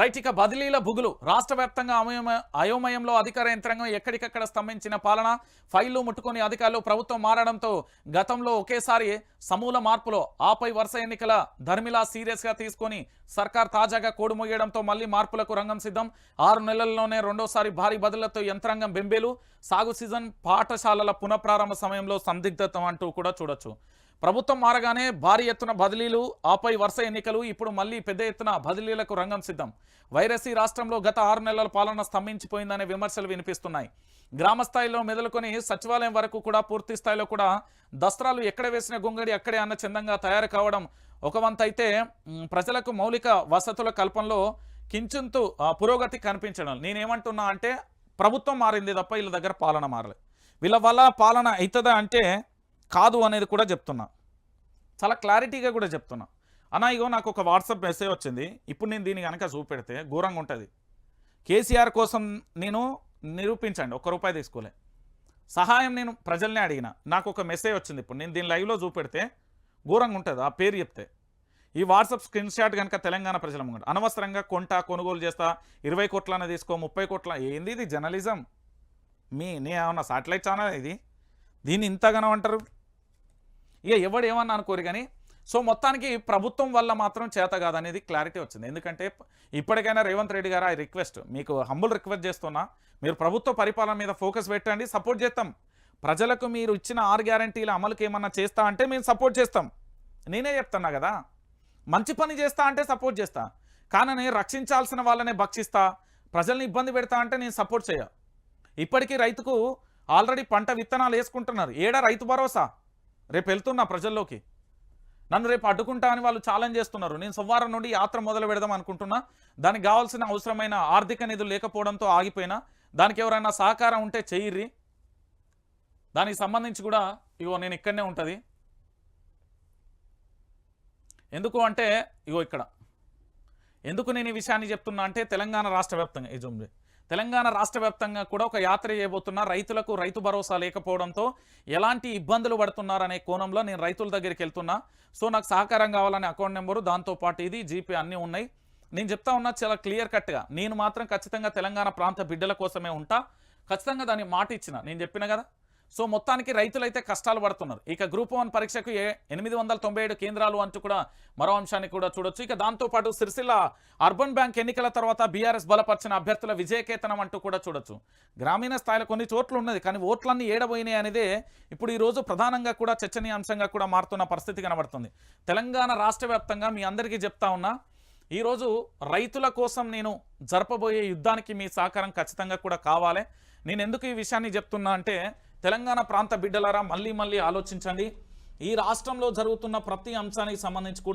Right ఇక బదిలీల బుగులు. రాష్ట్ర వ్యాప్తంగా అయోమయ అయోమయంలో అధికార యంత్రాంగం ఎక్కడికక్కడ స్తంభించిన పాలన ఫైళ్ళు ముట్టుకొని అధికారులు ప్రభుత్వం మారడంతో గతంలో ఒకేసారి సమూల మార్పులో ఆపై వరుస ఎన్నికల ధర్మిలా సీరియస్గా తీసుకొని సర్కార్ తాజాగా కోడుమొయ్యడంతో మళ్ళీ మార్పులకు రంగం సిద్ధం. ఆరు నెలల్లోనే రెండోసారి భారీ బదులతో యంత్రాంగం బెంబేలు. సాగు సీజన్ పాఠశాలల పునఃప్రారంభ సమయంలో సందిగ్ధతం అంటూ కూడా చూడొచ్చు. ప్రభుత్వం మారగానే భారీ ఎత్తున బదిలీలు ఆపై వరుస ఎన్నికలు ఇప్పుడు మళ్ళీ పెద్ద ఎత్తున బదిలీలకు రంగం సిద్ధం. వైరసీ రాష్ట్రంలో గత ఆరు నెలల పాలన స్తంభించిపోయిందనే విమర్శలు వినిపిస్తున్నాయి. గ్రామ స్థాయిలో మెదలుకొని సచివాలయం వరకు కూడా పూర్తి స్థాయిలో కూడా దస్త్రాలు ఎక్కడ వేసిన గొంగడి అక్కడే అన్న చందంగా తయారు కావడం ఒక వంత అయితే ప్రజలకు మౌలిక వసతుల కల్పనలో కించుంతు పురోగతి కనిపించడం. నేనేమంటున్నా అంటే ప్రభుత్వం మారింది తప్ప వీళ్ళ దగ్గర పాలన మారలేదు వీళ్ళ వల్ల పాలన అవుతుందా అంటే కాదు అనేది కూడా చెప్తున్నా. చాలా క్లారిటీగా కూడా చెప్తున్నా. అన్న ఇగో నాకు ఒక వాట్సాప్ మెసేజ్ వచ్చింది. ఇప్పుడు నేను దీన్ని కనుక చూపెడితే ఘోరంగా ఉంటుంది. కేసీఆర్ కోసం నేను నిరూపించండి ఒక్క రూపాయి తీసుకోలే. సహాయం నేను ప్రజల్నే అడిగిన. నాకు ఒక మెసేజ్ వచ్చింది ఇప్పుడు. నేను దీని లైవ్లో చూపెడితే ఘోరంగా ఉంటుంది ఆ పేరు చెప్తే. ఈ వాట్సాప్ స్క్రీన్ షాట్ కనుక తెలంగాణ ప్రజల ముంగట. అనవసరంగా కొంట కొనుగోలు చేస్తా ఇరవై కోట్లనే తీసుకో ముప్పై కోట్ల. ఏంది ఇది జర్నలిజం? మీ నీ ఏమన్నా సాటిలైట్ ఛానల్ ఇది? దీన్ని ఇంతగానో అంటారు? ఇక ఎవడు ఏమన్నా అనుకోరు కానీ సో మొత్తానికి ప్రభుత్వం వల్ల మాత్రం చేత కాదనేది క్లారిటీ వచ్చింది. ఎందుకంటే ఇప్పటికైనా రేవంత్ రెడ్డి గారు ఐ రిక్వెస్ట్ మీకు హంబుల్ రిక్వెస్ట్ చేస్తున్నా మీరు ప్రభుత్వ పరిపాలన మీద ఫోకస్ పెట్టండి సపోర్ట్ చేస్తాం. ప్రజలకు మీరు ఇచ్చిన ఆరు గ్యారంటీల అమలుకి ఏమన్నా చేస్తా అంటే మేము సపోర్ట్ చేస్తాం. నేనే చెప్తున్నా కదా మంచి పని చేస్తా అంటే సపోర్ట్ చేస్తా కానీ రక్షించాల్సిన వాళ్ళనే భక్షిస్తా ప్రజల్ని ఇబ్బంది పెడతా అంటే నేను సపోర్ట్ చేయ. ఇప్పటికీ రైతుకు ఆల్రెడీ పంట విత్తనాలు వేసుకుంటున్నారు. ఏడా రైతు భరోసా? రేపు వెళ్తున్నా ప్రజల్లోకి. నన్ను రేపు అడ్డుకుంటా అని వాళ్ళు ఛాలెంజ్ చేస్తున్నారు. నేను సోమవారం నుండి యాత్ర మొదలు పెడదాం అనుకుంటున్నా. దానికి కావాల్సిన అవసరమైన ఆర్థిక నిధులు లేకపోవడంతో ఆగిపోయినా. దానికి ఎవరైనా సహకారం ఉంటే చెయ్యిర్రి. దానికి సంబంధించి కూడా ఇగో నేను ఇక్కడనే ఉంటుంది. ఎందుకు అంటే ఇగో ఇక్కడ. ఎందుకు నేను ఈ విషయాన్ని చెప్తున్నా అంటే తెలంగాణ రాష్ట్ర వ్యాప్తంగా ఈ జూమ్ తెలంగాణ రాష్ట్ర వ్యాప్తంగా కూడా ఒక యాత్ర చేయబోతున్నా రైతులకు రైతు భరోసా లేకపోవడంతో ఎలాంటి ఇబ్బందులు పడుతున్నారనే కోణంలో నేను రైతుల దగ్గరికి వెళ్తున్నా. సో నాకు సహకారం కావాలనే అకౌంట్ నెంబరు దాంతోపాటు ఇది జీపే అన్నీ ఉన్నాయి. నేను చెప్తా ఉన్నా చాలా క్లియర్ కట్గా. నేను మాత్రం ఖచ్చితంగా తెలంగాణ ప్రాంత బిడ్డల కోసమే ఉంటా. ఖచ్చితంగా దాన్ని మాట ఇచ్చిన. నేను చెప్పిన కదా? సో మొత్తానికి రైతులైతే కష్టాలు పడుతున్నారు. ఇక గ్రూప్ వన్ పరీక్షకు ఏ ఎనిమిది వందల తొంభై ఏడు కేంద్రాలు అంటూ కూడా మరో అంశాన్ని కూడా చూడొచ్చు. ఇక దాంతోపాటు సిరిసిల్ల అర్బన్ బ్యాంక్ ఎన్నికల తర్వాత బీఆర్ఎస్ బలపరిచిన అభ్యర్థుల విజయకేతనం అంటూ కూడా చూడొచ్చు. గ్రామీణ స్థాయిలో కొన్ని చోట్ల ఉన్నది కానీ ఓట్లన్నీ ఏడబోయినాయి అనేదే ఇప్పుడు ఈరోజు ప్రధానంగా కూడా చర్చనీయాంశంగా కూడా మారుతున్న పరిస్థితి కనబడుతుంది. తెలంగాణ రాష్ట్ర వ్యాప్తంగా మీ అందరికీ చెప్తా ఉన్నా ఈరోజు రైతుల కోసం నేను జరపబోయే యుద్ధానికి మీ సహకారం ఖచ్చితంగా కూడా కావాలి. నేను ఎందుకు ఈ విషయాన్ని చెప్తున్నా అంటే తెలంగాణ ప్రాంత బిడ్డలారా మళ్ళీ మళ్ళీ ఆలోచించండి. ఈ రాష్ట్రంలో జరుగుతున్న ప్రతి అంశానికి సంబంధించి కూడా